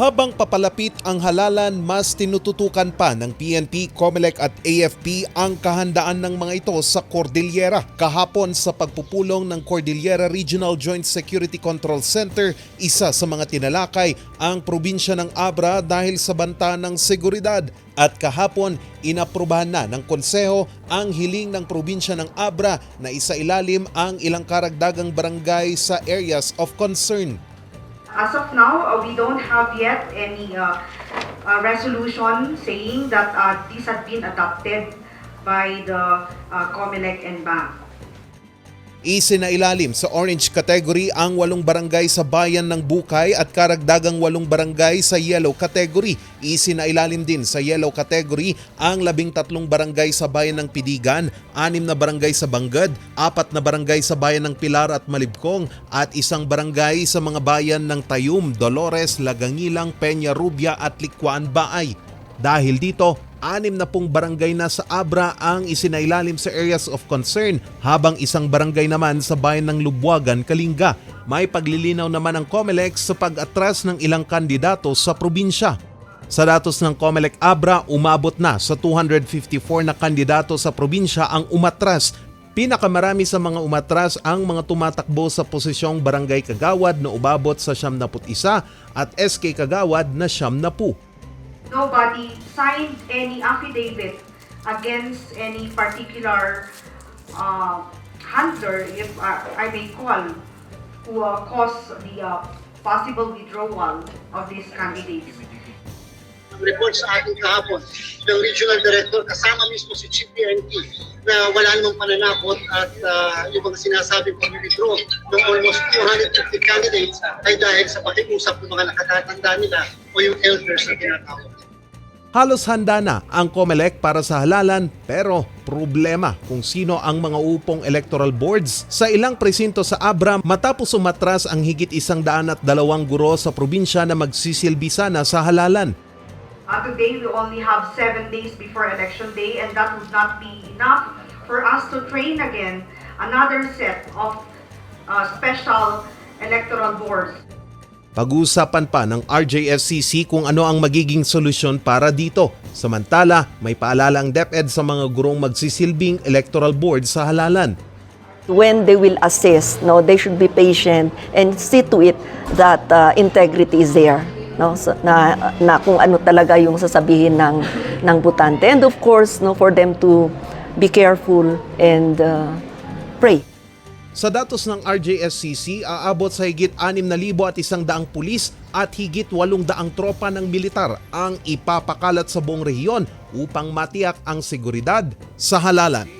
Habang papalapit ang halalan, mas tinututukan pa ng PNP, COMELEC at AFP ang kahandaan ng mga ito sa Cordillera. Kahapon sa pagpupulong ng Cordillera Regional Joint Security Control Center, isa sa mga tinalakay ang probinsya ng Abra dahil sa banta ng seguridad. At kahapon, inaprubahan na ng konseho ang hiling ng probinsya ng Abra na isailalim ang ilang karagdagang barangay sa areas of concern. As of now, uh, we don't have yet any uh, uh, resolution saying that this had been adopted by the COMELEC and BAM. Isinailalim sa orange category ang walong barangay sa bayan ng Bukay at karagdagang walong barangay sa yellow category. Isinailalim din sa yellow category ang labing tatlong barangay sa bayan ng Pidigan, anim na barangay sa Banggad, apat na barangay sa bayan ng Pilar at Malibkong at isang barangay sa mga bayan ng Tayum, Dolores, Lagangilang, Peña Rubia at Likwan Baay. Dahil dito, anim na pong barangay na sa Abra ang isinailalim sa areas of concern habang isang barangay naman sa bayan ng Lubwagan, Kalinga. May paglilinaw naman ng COMELEC sa pag-atras ng ilang kandidato sa probinsya. Sa datos ng COMELEC Abra, umabot na sa 254 na kandidato sa probinsya ang umatras Pinakamarami sa mga umatras ang mga tumatakbo sa posisyong Barangay Kagawad na umabot sa 71 at SK Kagawad na 70. Nobody signed any affidavit against any particular uh, handler, if I may call, who uh, caused the uh, possible withdrawal of these candidates. Report sa akin kahapon ng regional director kasama mismo si Chief PNP na wala namang pananakot at uh, yung mga sinasabi ko withdraw ng almost 250 candidates ay dahil sa pakiusap ng mga nakatatanda nila o yung elders na tinatawag. Halos handa na ang COMELEC para sa halalan pero problema kung sino ang mga upong electoral boards sa ilang presinto sa Abra matapos umatras ang higit isang daan at dalawang guro sa probinsya na magsisilbi sana sa halalan. Uh, today, we only have seven days before election day, and that would not be enough for us to train again another set of uh, special electoral boards. Pag-uusapan pa ng RJFCC kung ano ang magiging solusyon para dito. Samantala, may paalala ang DepEd sa mga gurong magsisilbing electoral board sa halalan. when they will assist, no, they should be patient and see to it that uh, integrity is there. No, na, na kung ano talaga yung sasabihin ng, ng butante. And of course, no, for them to be careful and uh, pray. Sa datos ng RJSCC, aabot sa higit 6,000 at isang daang pulis at higit 800 tropa ng militar ang ipapakalat sa buong rehiyon upang matiyak ang seguridad sa halalan.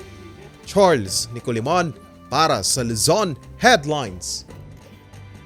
Charles Nicolimon para sa Luzon Headlines.